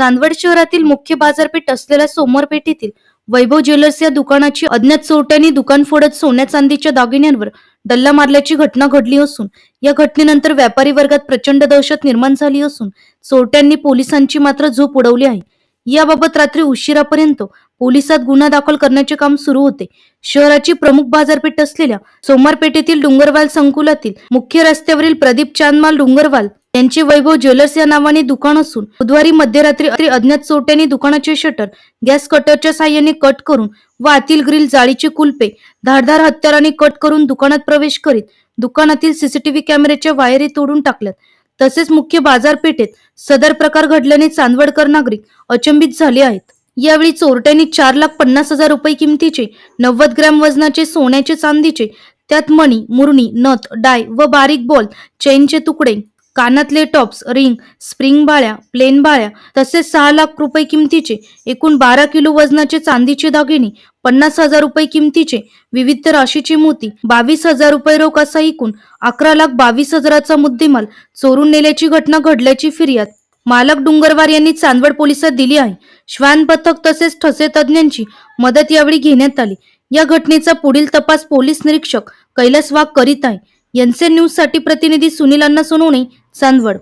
चांदवड शहरातील मुख्य बाजारपेठ असलेल्या सोमवारपेठेतील वैभव ज्वेलर्स या दुकानाची अज्ञात चोरट्यांनी दुकान फोडत सोन्या चांदीच्या दागिन्यांवर डल्ला मारल्याची घटना घडली असून या घटनेनंतर व्यापारी वर्गात प्रचंड दहशत निर्माण झाली असून चोरट्यांनी पोलिसांची मात्र झोप उडवली आहे. याबाबत रात्री उशिरापर्यंत पोलिसात गुन्हा दाखल करण्याचे काम सुरू होते. शहराची प्रमुख बाजारपेठ असलेल्या सोमवारपेठेतील डुंगरवाल संकुलातील मुख्य रस्त्यावरील प्रदीप चांदमाल डोंगरवाल यांचे वैभव ज्वेलर्स या नावाने दुकान असून बुधवारी मध्यरात्री अज्ञात चोट्याने दुकानाचे शटर गॅस कटरच्या साह्याने कट करून व आतील ग्रिल जाळीचे कुलपे धारधार हत्याराने कट करून दुकानात प्रवेश करीत दुकानातील सीसीटीव्ही कॅमेऱ्याच्या वायरी तोडून टाकल्यात. तसेच मुख्य बाजारपेठेत सदर प्रकार घडल्याने चांदवडकर नागरिक अचंबित झाले आहेत. यावेळी चोरट्यांनी चार लाख पन्नास हजार रुपये किमतीचे नव्वद ग्रॅम वजनाचे सोन्याचे चांदीचे त्यात मणी मुरणी नथ डाय व बारीक बॉल चेनचे तुकडे कानातले टॉप्स रिंग स्प्रिंग बाळ्या प्लेन बाळ्या तसेच सहा लाख रुपये किमतीचे एकूण बारा किलो वजनाचे चांदीचे दागिने पन्नास हजार रुपये किमतीचे विविध राशीचे मोती बावीस हजार रुपये रोख असा एकूण अकरा लाख बावीस हजाराचा मुद्देमाल चोरून नेल्याची घटना घडल्याची फिर्याद मालक डुंगरवार यांनी चांदवड पोलिसात दिली आहे. श्वान पथक तसेच ठसे तज्ञांची मदत यावेळी घेण्यात आली. या घटनेचा पुढील तपास पोलीस निरीक्षक कैलास वाघ करीत आहे. एनसे न्यूजसाठी प्रतिनिधी सुनील अण्णा सोनवणे चांदवड.